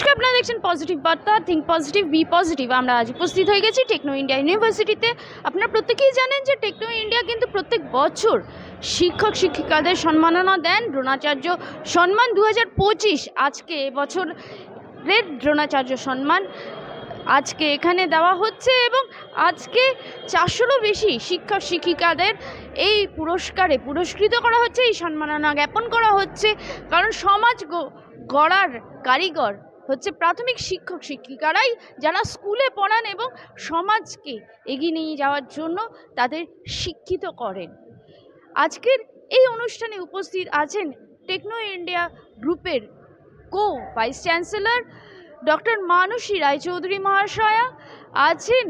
নমস্কার, আপনারা দেখছেন পজিটিভ বার্তা থিঙ্ক পজিটিভ বি পজিটিভ আমরা আজ উপস্থিত হয়ে গেছি টেকনো ইন্ডিয়া ইউনিভার্সিটিতে আপনারা প্রত্যেকেই জানেন যে টেকনো ইন্ডিয়া কিন্তু প্রত্যেক বছর শিক্ষক, শিক্ষিকাদের সম্মাননা দেন দ্রোণাচার্য সম্মান দু হাজার পঁচিশ। আজকে এবছরের দ্রোণাচার্য সম্মান আজকে এখানে দেওয়া হচ্ছে এবং আজকে চারশোরও বেশি শিক্ষক, শিক্ষিকাদের এই পুরস্কারে পুরস্কৃত করা হচ্ছে, এই সম্মাননা জ্ঞাপন করা হচ্ছে। কারণ সমাজ গড়ার কারিগর হচ্ছে প্রাথমিক শিক্ষক শিক্ষিকারাই যারা স্কুলে পড়ান এবং সমাজকে এগিয়ে নিয়ে যাওয়ার জন্য তাদের শিক্ষিত করেন। আজকের এই অনুষ্ঠানে উপস্থিত আছেন টেকনো ইন্ডিয়া গ্রুপের co vice chancellor doctor Manasi Raychaudhuri মহাশয়া, আছেন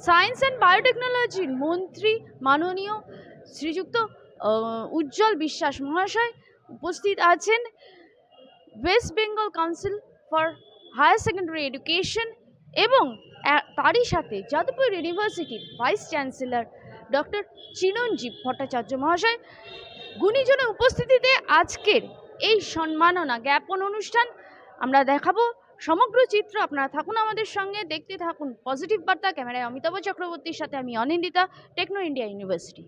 সায়েন্স অ্যান্ড বায়োটেকনোলজির মন্ত্রী মাননীয় শ্রীযুক্ত উজ্জ্বল বিশ্বাস মহাশয়, উপস্থিত আছেন West Bengal council for higher secondary education এবং তারই সাথে যাদবপুর ইউনিভার্সিটির vice chancellor doctor Chiranjib Bhattacharya মহাশয়, গুণীজনের উপস্থিতিতে আজকের এই সম্মাননা জ্ঞাপন অনুষ্ঠান আমরা দেখাবো। সমগ্র চিত্র আপনারা থাকুন আমাদের সঙ্গে, দেখতে থাকুন পজিটিভ বার্তা। ক্যামেরায় অমিতাভ চক্রবর্তীর সাথে আমি Anindita, Techno India university.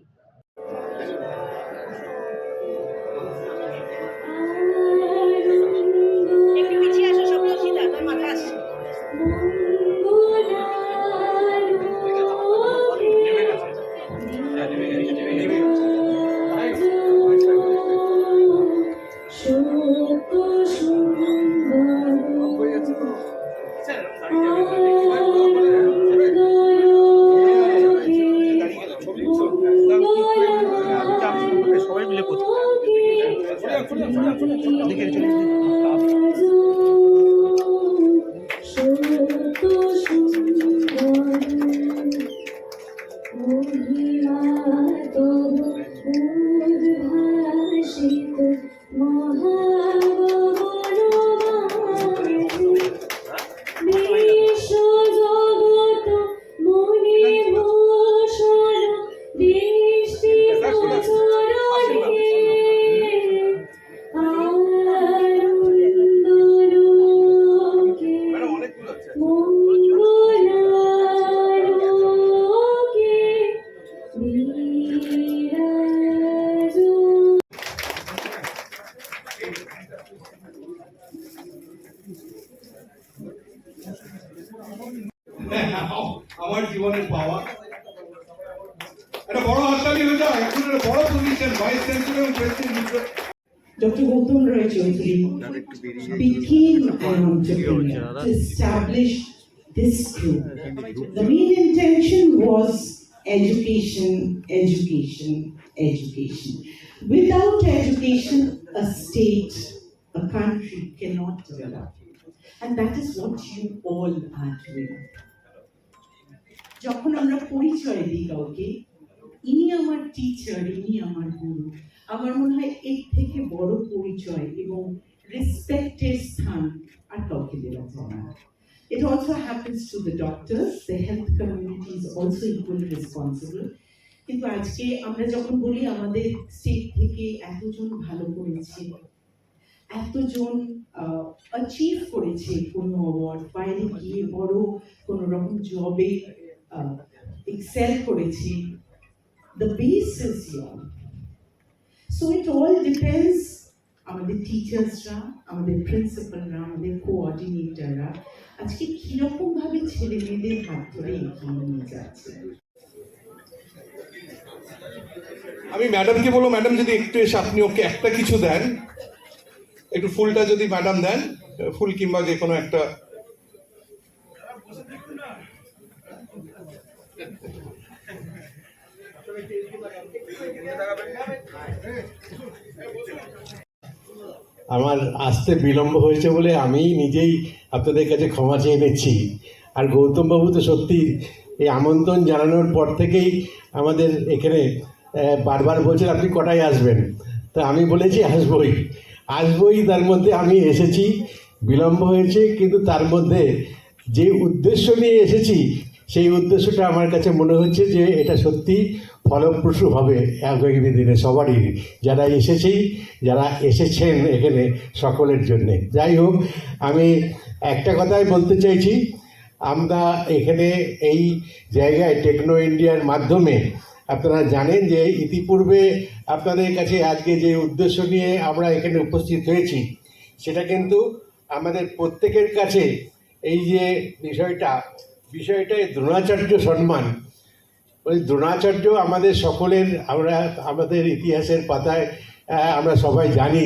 এখন একটা বড় পজিশন ভাইস চ্যান্সেলর এবং president Dr. Gautam Roy Chaudhary became an entrepreneur to establish this group. The main intention was education, education, education. Without education, a state, a country cannot develop. And that is what you all are doing. যখন আমরা পরিচয় দিই কাউকে ইনি আমার teacher ইনি আমার গুরু। আমার মনে হয় এর থেকে বড় পরিচয় এবং রেসপেক্টের স্থান আর কাউকে দেওয়া যায় না। It also happens to the doctors, the health community is also equally responsible. কিন্তু আজকে আমরা যখন বলি আমাদের স্টেট থেকে এতজন ভালো করেছে এতজন অ্যাচিভ করেছে কোনো অ্যাওয়ার্ড বাইরে গিয়ে বড় কোনো রকম জবে এক্সেল করেছে। The base is young. So it all depends. আমাদের টিচার্সরা আমাদের প্রিন্সিপালরা আমাদের কোঅর্ডিনেটররা আজকে কিরকমভাবে ছেলে মেয়েদের হাত ধরে এগিয়ে নিয়ে যাচ্ছে? আমি ম্যাডামকে বলব, ম্যাডাম যদি একটু এসে আপনি ওকে একটা কিছু দেন, একটু ফুলটা যদি ম্যাডাম দেন, ফুল কিংবা যে কোনো একটা আমার আসতে বিলম্ব হয়েছে বলে আমি নিজেই আপনাদের কাছে ক্ষমা চেয়ে নিচ্ছি। আর গৌতমবাবু তো সত্যি এই আমন্ত্রণ জানানোর পর থেকেই আমাদের এখানে বারবার বলছেন আপনি কটায় আসবেন? তা আমি বলেছি আসবই। আসবই, তার মধ্যে আমি এসেছি, বিলম্ব হয়েছে, কিন্তু তার মধ্যে যে উদ্দেশ্য নিয়ে এসেছি সেই উদ্দেশ্যটা আমার কাছে মনে হচ্ছে যে এটা সত্যি ফলপ্রসূ হবে আগামী দিনে সবারই যারা এসেছেই, যারা এসেছেন এখানে সকলের জন্যে। যাই হোক, আমি একটা কথাই বলতে চাইছি, আমরা এখানে এই জায়গায় টেকনো ইন্ডিয়ার মাধ্যমে আপনারা জানেন যে ইতিপূর্বে আপনাদের কাছে আজকে যে উদ্দেশ্য নিয়ে আমরা এখানে উপস্থিত হয়েছি, সেটা কিন্তু আমাদের প্রত্যেকের কাছে এই যে বিষয়টা বিষয়টাই দ্রোণাচার্য সম্মান ওই দ্রোণাচার্য আমাদের সকলের, আমরা আমাদের ইতিহাসের পাতায় আমরা সবাই জানি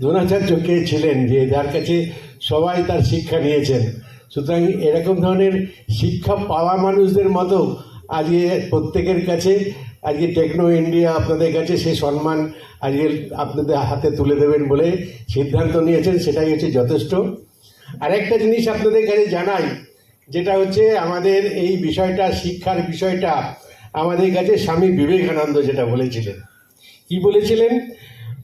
দ্রোণাচার্য কে ছিলেন, যে যার কাছে সবাই তার শিক্ষা নিয়েছেন। সুতরাং এরকম ধরনের শিক্ষা পাওয়া মানুষদের মতো আজকে প্রত্যেকের কাছে, আজকে টেকনো ইন্ডিয়া আপনাদের কাছে সেই সম্মান আজকে আপনাদের হাতে তুলে দেবেন বলে সিদ্ধান্ত নিয়েছেন, সেটাই হচ্ছে যথেষ্ট। আরেকটা জিনিস আপনাদের কাছে জানাই যেটা হচ্ছে আমাদের এই বিষয়টা, শিক্ষার বিষয়টা, আমাদের কাছে স্বামী বিবেকানন্দ যেটা বলেছিলেন। কি বলেছিলেন?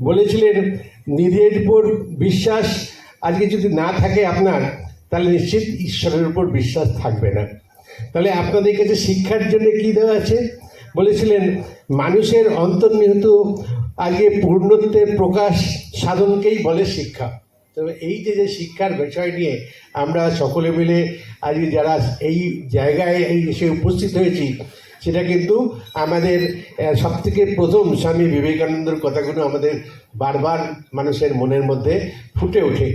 বলেছিলেন নিজের উপর বিশ্বাস আজকে যদি না থাকে আপনার, তাহলে নিশ্চিত ঈশ্বরের উপর বিশ্বাস থাকবে না। তাহলে আপনাদের কাছে শিক্ষার জন্য কি দেওয়া আছে? বলেছিলেন, মানুষের অন্তর্নিহিত আগে পূর্ণত্বের প্রকাশ সাধনকেই বলে শিক্ষা। তবে এই যে যে শিক্ষার বিষয় নিয়ে আমরা সকলে মিলে আজকে যারা এই জায়গায় এই এসে উপস্থিত হয়েছি, সেটা কিন্তু আমাদের সবথেকে প্রথম স্বামী বিবেকানন্দর কথাগুলো আমাদের বারবার মানুষের মনের মধ্যে ফুটে ওঠে।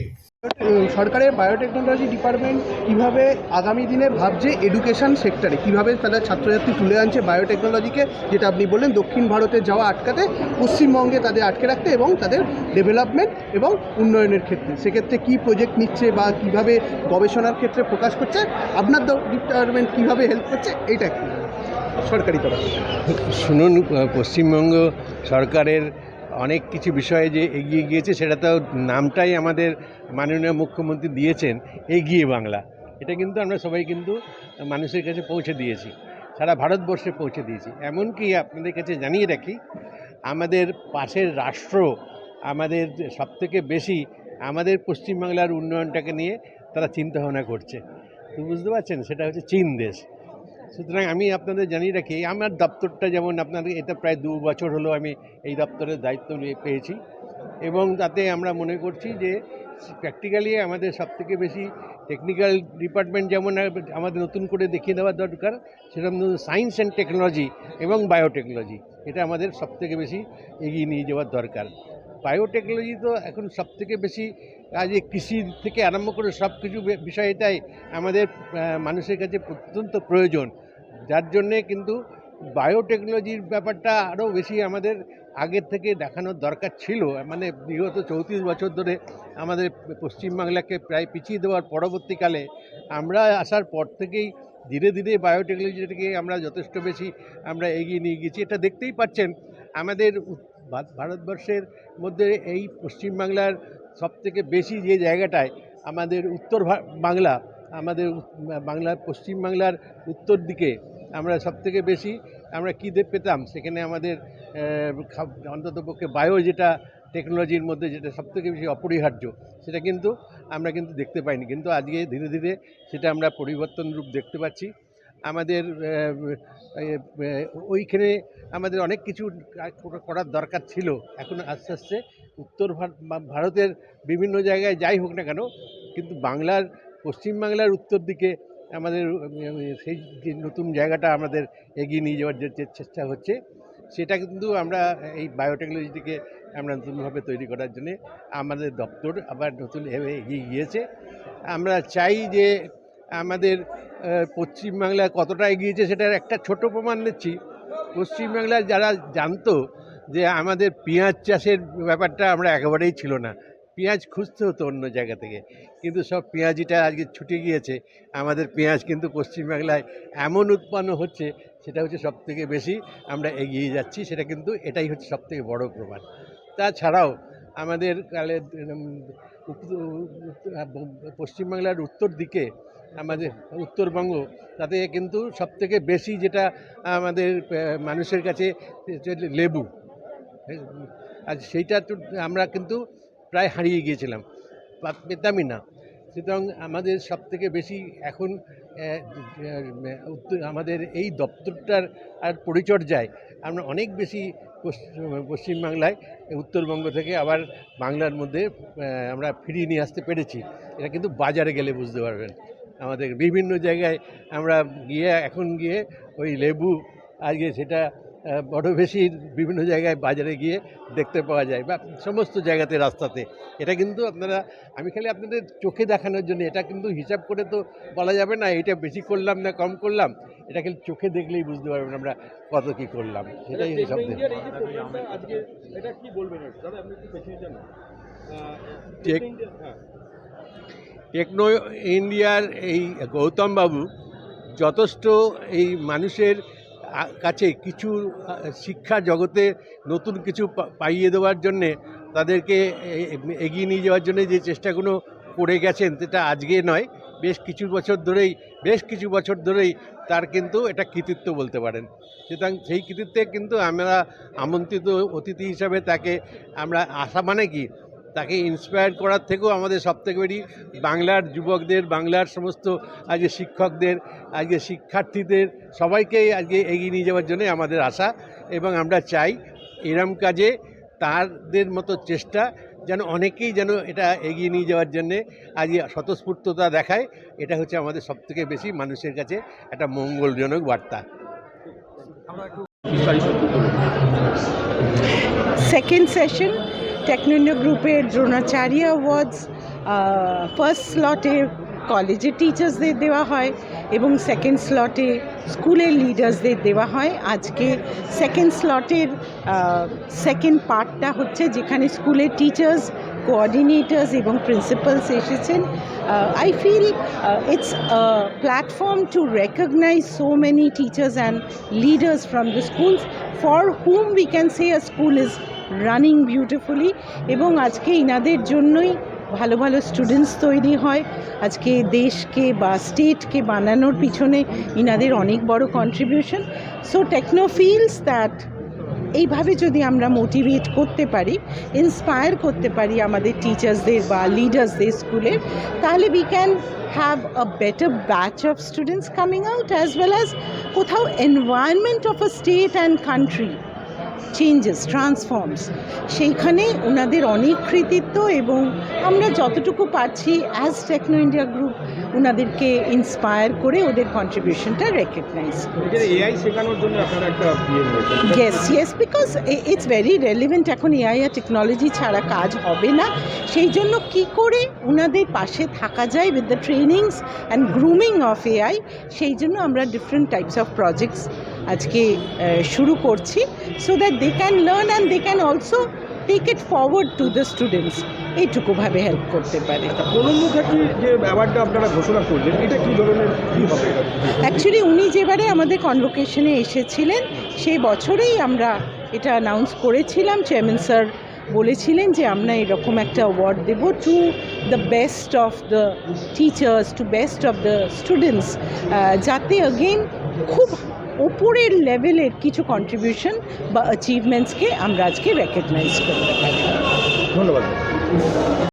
সরকারের বায়োটেকনোলজি ডিপার্টমেন্ট কীভাবে আগামী দিনে ভাবছে এডুকেশন সেক্টরে কীভাবে তারা ছাত্রছাত্রী তুলে আনছে বায়োটেকনোলজিকে যেটা আপনি বললেন, দক্ষিণ ভারতে যাওয়া আটকাতে, পশ্চিমবঙ্গে তাদের আটকে রাখতে এবং তাদের ডেভেলপমেন্ট এবং উন্নয়নের ক্ষেত্রে। সেক্ষেত্রে কি প্রজেক্ট নিচ্ছে বা কীভাবে গবেষণার ক্ষেত্রে প্রকাশ করছে? আপনার ডিপার্টমেন্ট কীভাবে হেল্প করছে? এইটা কি সরকারি তরফ শুনুন পশ্চিমবঙ্গ সরকারের অনেক কিছু বিষয়ে যে এগিয়ে গিয়েছে সেটা তো নামটাই আমাদের মাননীয় মুখ্যমন্ত্রী দিয়েছেন, এগিয়ে বাংলা। এটা কিন্তু আমরা সবাই কিন্তু মানুষের কাছে পৌঁছে দিয়েছি, সারা ভারতবর্ষে পৌঁছে দিয়েছি। এমনকি আপনাদের কাছে জানিয়ে রাখি, আমাদের পাশের রাষ্ট্র আমাদের সবথেকে বেশি আমাদের পশ্চিমবাংলার উন্নয়নটাকে নিয়ে তারা চিন্তাভাবনা করছে। তো বুঝতে পারছেন? সেটা হচ্ছে চীন দেশ। সুতরাং আমি আপনাদের জানিয়ে রাখি আমার দপ্তরটা যেমন আপনাদের, এটা প্রায় দু বছর হলো আমি এই দপ্তরের দায়িত্ব নিয়ে পেয়েছি। এবং তাতে আমরা মনে করছি যে প্র্যাকটিক্যালি আমাদের সবথেকে বেশি টেকনিক্যাল ডিপার্টমেন্ট যেমন আমাদের নতুন করে দেখিয়ে দেওয়া দরকার, সেরকম সায়েন্স অ্যান্ড টেকনোলজি এবং বায়োটেকনোলজি এটা আমাদের সবথেকে বেশি এগিয়ে নিয়ে যাওয়ার দরকার। বায়োটেকনোলজি তো এখন সবথেকে বেশি আজ কৃষি থেকে আরম্ভ করে সব কিছু বিষয়টাই আমাদের মানুষের কাছে অত্যন্ত প্রয়োজন। যার জন্যে কিন্তু বায়োটেকনোলজির ব্যাপারটা আরও বেশি আমাদের আগের থেকে দেখানোর দরকার ছিল। মানে বিগত চৌত্রিশ বছর ধরে আমাদের পশ্চিমবাংলাকে প্রায় পিছিয়ে দেওয়ার পরবর্তীকালে আমরা আসার পর থেকেই ধীরে ধীরে বায়োটেকনোলজিটাকে আমরা যথেষ্ট বেশি আমরা এগিয়ে নিয়ে গেছি। এটা দেখতেই পাচ্ছেন, আমাদের ভারতবর্ষের মধ্যে এই পশ্চিমবাংলার সবথেকে বেশি যে জায়গাটায় আমাদের উত্তর বাংলা, আমাদের বাংলার পশ্চিমবাংলার উত্তর দিকে আমরা সবথেকে বেশি আমরা কী পেতাম? সেখানে আমাদের অন্তত পক্ষে বায়ো যেটা টেকনোলজির মধ্যে যেটা সবথেকে বেশি অপরিহার্য, সেটা কিন্তু আমরা কিন্তু দেখতে পাইনি। কিন্তু আজকে ধীরে ধীরে সেটা আমরা পরিবর্তন রূপ দেখতে পাচ্ছি। আমাদের ওইখানে আমাদের অনেক কিছু করার দরকার ছিল। এখন আস্তে আস্তে উত্তর ভার- ভারতের বিভিন্ন জায়গায় যাই হোক না কেন, কিন্তু বাংলার পশ্চিমবাংলার উত্তর দিকে আমাদের, সেই যে নতুন জায়গাটা আমাদের এগিয়ে নিয়ে যাওয়ার যে চেষ্টা হচ্ছে, সেটা কিন্তু আমরা এই বায়োটেকনোলজিটিকে আমরা নতুনভাবে তৈরি করার জন্যে আমাদের দপ্তর আবার নতুন এগিয়ে গিয়েছে। আমরা চাই যে আমাদের পশ্চিমবাংলা কতটা এগিয়েছে সেটার একটা ছোট প্রমাণ নিচ্ছি পশ্চিমবাংলার যারা জানতো যে আমাদের পেঁয়াজ চাষের ব্যাপারটা আমরা একেবারেই ছিল না। পেঁয়াজ খুঁজতে হতো অন্য জায়গা থেকে। কিন্তু সব পেঁয়াজিটা আজকে ছুটে গিয়েছে। আমাদের পেঁয়াজ কিন্তু পশ্চিমবাংলায় এমন উৎপন্ন হচ্ছে, সেটা হচ্ছে সবথেকে বেশি আমরা এগিয়ে যাচ্ছি। সেটা কিন্তু এটাই হচ্ছে সবথেকে বড় প্রমাণ। তাছাড়াও আমাদের কালে পশ্চিমবাংলার উত্তর দিকে, আমাদের উত্তরবঙ্গ, তাতে কিন্তু সবথেকে বেশি যেটা আমাদের মানুষের কাছে লেবু আর সেইটা আমরা কিন্তু প্রায় হারিয়ে গিয়েছিলাম পেতামই না। সুতরাং আমাদের সব থেকে বেশি এখন আমাদের এই দপ্তরটার আর পরিচর্যায় আমরা অনেক বেশি পশ্চিমবাংলায়, উত্তরবঙ্গ থেকে আবার বাংলার মধ্যে আমরা ফিরিয়ে নিয়ে আসতে পেরেছি। এটা কিন্তু বাজারে গেলে বুঝতে পারবেন। আমাদের বিভিন্ন জায়গায় আমরা গিয়ে, এখন গিয়ে ওই লেবু, আজকে সেটা বড় বেশি বিভিন্ন জায়গায় বাজারে গিয়ে দেখতে পাওয়া যায় বা সমস্ত জায়গাতে রাস্তাতে। এটা কিন্তু আপনারা আমি খালি আপনাদের চোখে দেখানোর জন্য এটা কিন্তু হিসাব করে তো বলা যাবে না এটা বেশি করলাম না কম করলাম এটা খালি চোখে দেখলেই বুঝতে পারবেন আমরা কত কি করলাম সেটাই হিসাব টেক টেকনো ইন্ডিয়ার এই গৌতম বাবু যথেষ্ট এই মানুষের কাছে কিছু শিক্ষা জগতে নতুন কিছু পাইয়ে দেওয়ার জন্যে তাদেরকে এগিয়ে নিয়ে যাওয়ার জন্য যে চেষ্টাগুলো করে গেছেন সেটা আজকে নয়, বেশ কিছু বছর ধরেই, বেশ কিছু বছর ধরেই তার কিন্তু এটা কৃতিত্ব বলতে পারেন। সুতরাং সেই কৃতিত্বে কিন্তু আমরা আমন্ত্রিত অতিথি হিসাবে তাকে আমরা আশা মানে কি তাকে ইন্সপায়ার করার থেকেও আমাদের সবথেকে বেশি বাংলার যুবকদের, বাংলার সমস্ত আজকে শিক্ষকদের, আজকে শিক্ষার্থীদের সবাইকেই আজকে এগিয়ে নিয়ে যাওয়ার জন্য আমাদের আশা এবং আমরা চাই এরম কাজে তাদের মতো চেষ্টা যেন অনেকেই যেন এটা এগিয়ে নিয়ে যাওয়ার জন্যে আজকে স্বতঃস্ফূর্ততা দেখায়। এটা হচ্ছে আমাদের সবথেকে বেশি মানুষের কাছে একটা মঙ্গলজনক বার্তা। সেকেন্ড সেশন টেকনোইন্ডিয়া গ্রুপের দ্রোণাচার্য অ্যাওয়ার্ডস ফার্স্ট স্লটে কলেজের টিচার্সদের দেওয়া হয় এবং সেকেন্ড স্লটে স্কুলের লিডার্সদের দেওয়া হয়। আজকে সেকেন্ড স্লটের সেকেন্ড পার্টটা হচ্ছে যেখানে স্কুলের টিচার্স কোঅর্ডিনেটার্স এবং প্রিন্সিপালস এসেছেন। I feel it's platform to recognise so many teachers and leaders from the schools for whom we can say a school is running beautifully এবং আজকে ইনাদের জন্যই ভালো ভালো স্টুডেন্টস তৈরি হয়। আজকে দেশকে বা স্টেটকে বানানোর পিছনে ইনাদের অনেক বড় contribution so Techno feels that এইভাবে যদি আমরা মোটিভেট করতে পারি ইন্সপায়ার করতে পারি আমাদের টিচার্সদের বা লিডার্সদের স্কুলের তাহলে we can have a better batch of students coming out as well as কোথাও environment of a state and country changes transforms সেইখানে ওনাদের অনেক কৃতিত্ব এবং আমরা যতটুকু পারছি অ্যাজ টেকনো ইন্ডিয়া গ্রুপ ওনাদেরকে ইন্সপায়ার করে ওদের কন্ট্রিবিউশনটা recognise yes yes because it's very relevant এখন এআই আর টেকনোলজি ছাড়া কাজ হবে না। সেই জন্য কি করে ওনাদের পাশে থাকা যায় with the trainings and grooming of AI সেই জন্য আমরা ডিফারেন্ট টাইপস অফ প্রজেক্টস আজকে শুরু করছি। So that they can learn and they can also take it forward to the students এইটুকুভাবে help করতে পারে। এটা? অ্যাকচুয়ালি উনি যেবারে আমাদের কনভোকেশনে এসেছিলেন সেই বছরেই আমরা এটা অ্যানাউন্স করেছিলাম। চেয়ারম্যান স্যার বলেছিলেন যে আমরা এরকম একটা award Dev to the best of the teachers to best of the students যাতে অগেন খুব ওপরের লেভেলের কিছু কন্ট্রিবিউশন বা অ্যাচিভমেন্টসকে আমরা আজকে রেকগনাইজ করতে পারি। ধন্যবাদ।